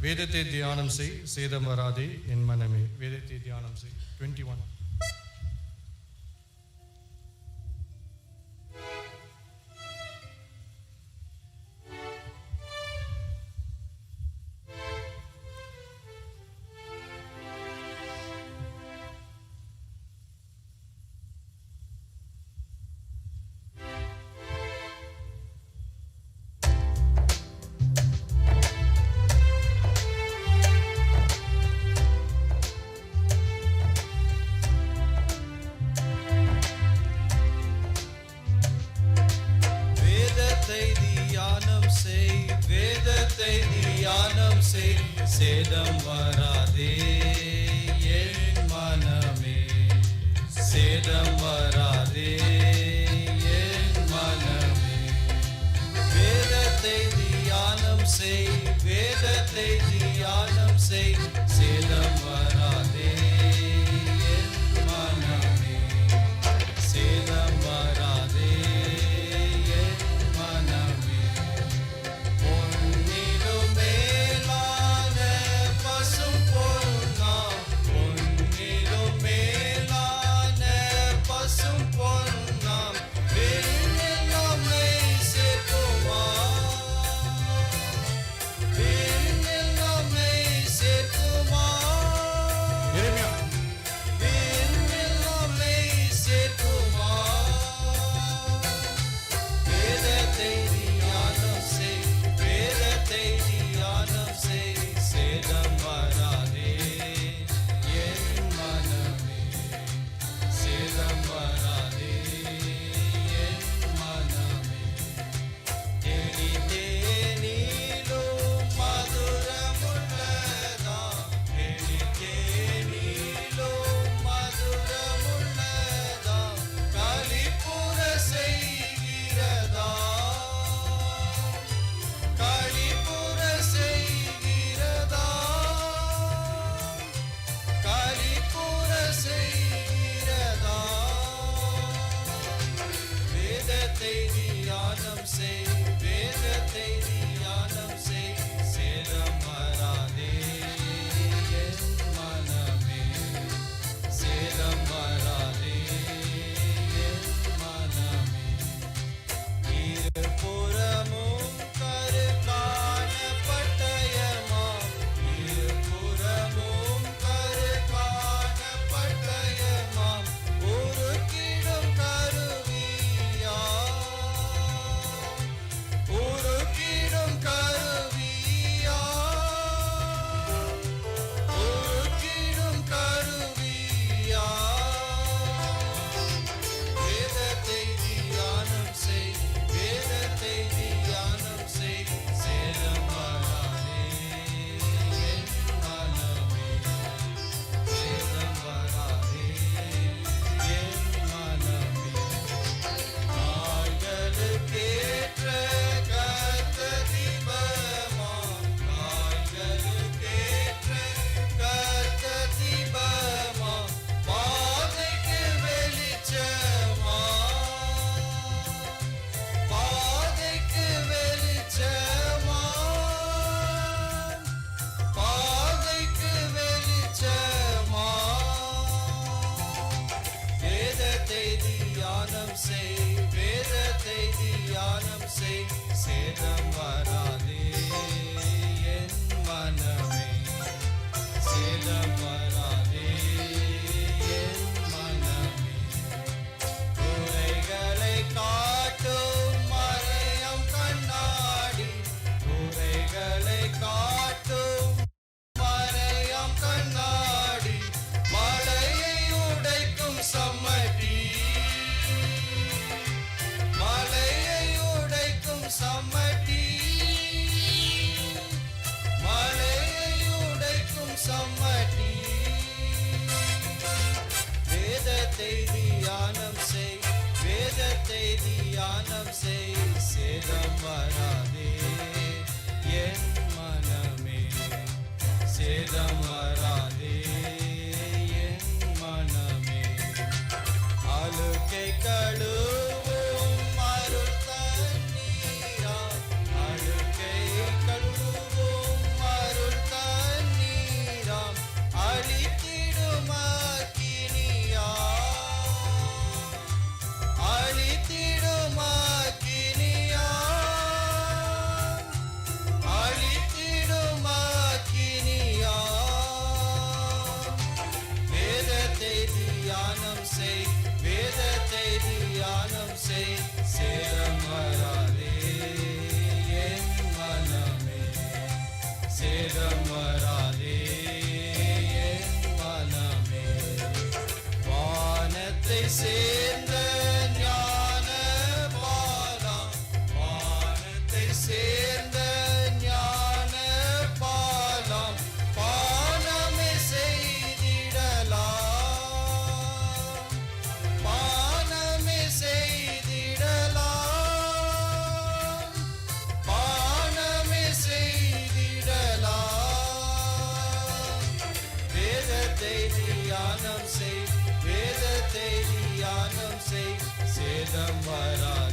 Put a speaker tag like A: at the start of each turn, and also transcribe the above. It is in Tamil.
A: வேதத்தை தியானம் செய் சேதம் வராதே என் மனமே. வேதத்தை தியானம் செய். டுவெண்ட்டி ஒன்
B: செய் வேதத்தை தியானம் செய் சேதம் வராதே என் மனமே சேதம் வராதே என் மனமே வேதத்தை தியானம் செய் வேதத்தை தியானம் செய் சேதம் Sedam தியானம் செய் சேதம் வராதே என் மனமே சேதம் வரா செய் வேதத்தை தியானம் செய் சேதம் வராதே